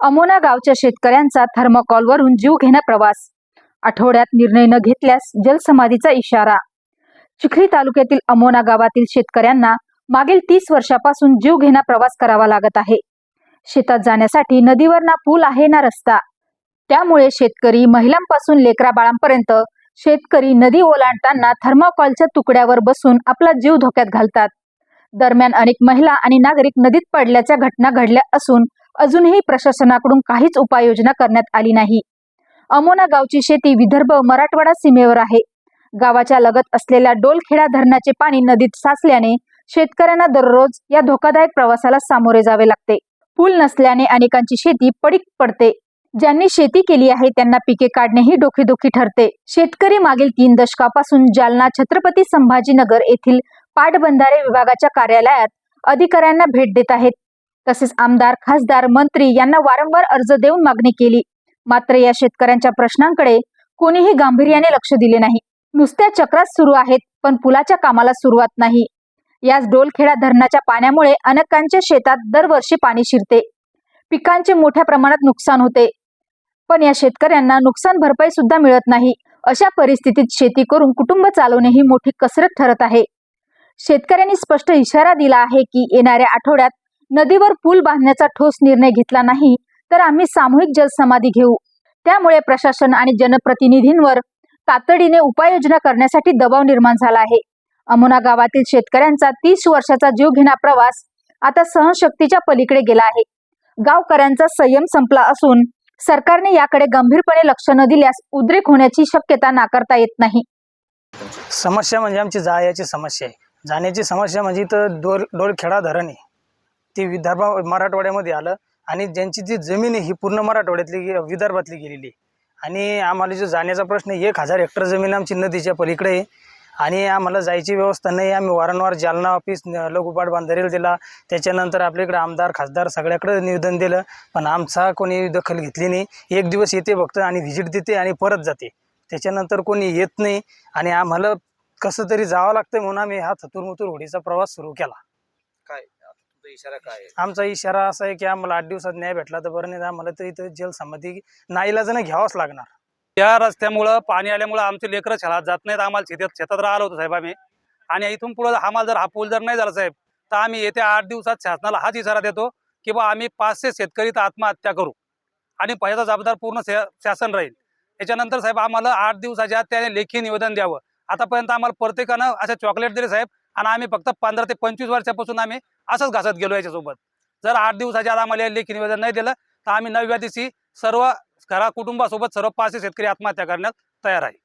अमोना गावच्या शेतकऱ्यांचा थर्माकॉलवरून जीव घेणा प्रवास. आठवड्यात निर्णय न घेतल्यास जलसमाधीचा इशारा. चिखली तालुक्यातील अमोना गावातील शेतकऱ्यांना मागील तीस वर्षापासून जीव घेणा प्रवास करावा लागत आहे. शेतात जाण्यासाठी नदीवर ना पूल आहे ना रस्ता? त्यामुळे शेतकरी महिलांपासून लेकरा बाळांपर्यंत शेतकरी नदी ओलांडताना थर्माकॉलच्या तुकड्यावर बसून आपला जीव धोक्यात घालतात. दरम्यान अनेक महिला आणि नागरिक नदीत पडल्याच्या घटना घडल्या असून अजूनही प्रशासनाकडून काहीच उपाययोजना करण्यात आली नाही. अमोना गावची शेती विदर्भ मराठवाडा सीमेवर आहे. गावाच्या लगत असलेल्या डोलखेडा धरणाचे पाणी नदीत साचल्याने शेतकऱ्यांना दररोज या धोकादायक प्रवासाला सामोरे जावे लागते. पूल नसल्याने अनेकांची शेती पडीक पडते. ज्यांनी शेती केली आहे त्यांना पिके काढणेही डोकेदुखी ठरते. शेतकरी मागील तीन दशकापासून जालना छत्रपती संभाजीनगर येथील पाटबंधारे विभागाच्या कार्यालयात अधिकाऱ्यांना भेट देत आहेत. तसेच आमदार खासदार मंत्री यांना वारंवार अर्ज देऊन मागणी केली. मात्र या शेतकऱ्यांच्या प्रश्नांकडे कोणीही गांभीर्याने लक्ष दिले नाही. नुसत्या चक्रात सुरू आहेत पण पुलाच्या कामाला सुरुवात नाही. याच डोलखेडा धरणाच्या पाण्यामुळे अनेकांच्या शेतात दरवर्षी पाणी शिरते. पिकांचे मोठ्या प्रमाणात नुकसान होते. पण या शेतकऱ्यांना नुकसान भरपाई सुद्धा मिळत नाही. अशा परिस्थितीत शेती करून कुटुंब चालवणे ही मोठी कसरत ठरत आहे. शेतकऱ्यांनी स्पष्ट इशारा दिला आहे की येणाऱ्या आठवड्यात नदीवर पूल बांधण्याचा ठोस निर्णय घेतला नाही तर आम्ही सामूहिक जलसमाधी घेऊ. त्यामुळे प्रशासन आणि जनप्रतिनिधींवर तातडीने उपाययोजना करण्यासाठी दबाव निर्माण झाला आहे. अमोना गावातील शेतकऱ्यांचा तीस वर्षाचा जीवघेणा प्रवास आता सहनशक्तीच्या पलीकडे गेला आहे. गावकऱ्यांचा संयम संपला असून सरकारने याकडे गंभीरपणे लक्ष न दिल्यास उद्रेक होण्याची शक्यता नाकारता येत नाही. समस्या म्हणजे आमची जायाची समस्या आहे. जाण्याची समस्या म्हणजे तर डोल डोलखेडा धरण आहे. ती विदर्भा मराठवाड्यामध्ये आलं आणि ज्यांची जी जमीन आहे ही पूर्ण मराठवाड्यातली गे- विदर्भातली गेलेली आहे. आणि आम्हाला जो जाण्याचा प्रश्न आहे, एक हजार हेक्टर जमीन आमची नदीच्या पलीकडे आहे. आणि आम्हाला जायची व्यवस्था नाही आम्ही वारंवार जालना ऑफिस न- लघुपाट बांधारेला दिला. त्याच्यानंतर आपल्याकडे आमदार खासदार सगळ्याकडे निवेदन दिलं. पण आमचा कोणी दखल घेतली नाही. एक दिवस येते फक्त आणि व्हिजिट देते आणि परत जाते. त्याच्यानंतर कोणी येत नाही. आणि आम्हाला कसं तरी जावं लागतं म्हणून आम्ही हा थतुरमुतुर होडीचा प्रवास सुरू केला. काय? इशारा काय आमचा इशारा असा आहे की आम्हाला आठ दिवसात न्याय भेटला तर बरं नाही तर आम्हाला तर इथं जलसमाधी नाईलाजानं घ्यावंच लागणार. या रस्त्यामुळं पाणी आल्यामुळं आमचे लेकरं शाळेत जात नाहीत. आम्हाला शेतात शेतात राहिलो होतो साहेब आम्ही. आणि इथून पुढं आम्हाला जर हा पूल जर नाही झाला साहेब तर आम्ही येत्या आठ दिवसात शासनाला हाच इशारा देतो की बा आम्ही पाचशे शेतकरी तर आत्महत्या करू. आणि पहिला जबाबदार पूर्ण शा- शासन राहील. त्याच्यानंतर साहेब आम्हाला आठ दिवसाच्या आत त्याने लेखी निवेदन द्यावं. आतापर्यंत आम्हाला प्रत्येकानं असं चॉकलेट दिले साहेब आणि आम्ही फक्त पंधरा ते पंचवीस वर्षापासून आम्ही असंच घासत गेलो याच्यासोबत. जर आठ दिवसाच्या आत आम्हाला लेखी निवेदन नाही दिलं तर आम्ही नवव्या दिवशी सर्व घरा कुटुंबासोबत सर्व पाचशे शेतकरी आत्महत्या करण्यात तयार आहे.